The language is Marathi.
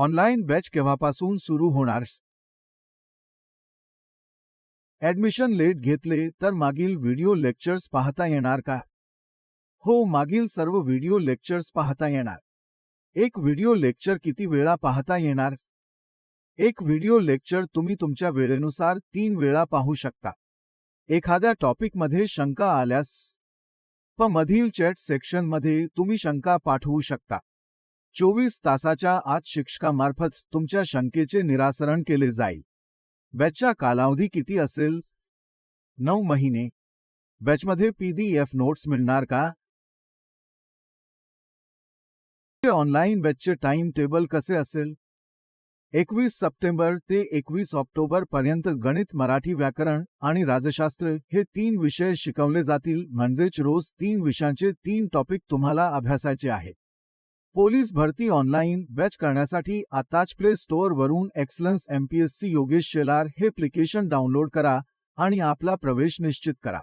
ऑनलाईन बॅच केव्हापासून सुरू होणार? ॲडमिशन लेट घेतले तर मागील व्हिडिओ लेक्चर्स पाहता येणार का? हो मागील सर्व व्हिडिओ लेक्चर्स पाहता येणार. एक व्हिडिओ लेक्चर किती वेळा पाहता येणार? एक व्हिडिओ लेक्चर तुम्ही तुमच्या वेळेनुसार तीन वेळा पाहू शकता. एखाद्या टॉपिकमध्ये शंका आल्यास प मधील चॅट सेक्शनमध्ये तुम्ही शंका पाठवू शकता. चोवीस तासाच्या आत शिक्षकामार्फत तुमच्या शंकेचे निरासरण केले जाईल. बॅचचा कालावधी किती असेल? नऊ महिने. बॅचमध्ये पीडीएफ नोट्स मिळणार का? ऑनलाईन बॅचचे टाइम टेबल कसे असेल? एकवीस सप्टेंबर ते एकवीस ऑक्टोबर पर्यंत गणित मराठी व्याकरण आणि राजशास्त्र हे तीन विषय शिकवले जातील म्हणजेच रोज तीन विषयांचे तीन टॉपिक तुम्हाला अभ्यासायचे आहेत. पोलीस भरती ऑनलाईन बॅच करण्यासाठी आताच प्ले स्टोअरवरून एक्सलन्स एमपीएससी योगेश शेलार हे ॲप्लिकेशन डाउनलोड करा आणि आपला प्रवेश निश्चित करा.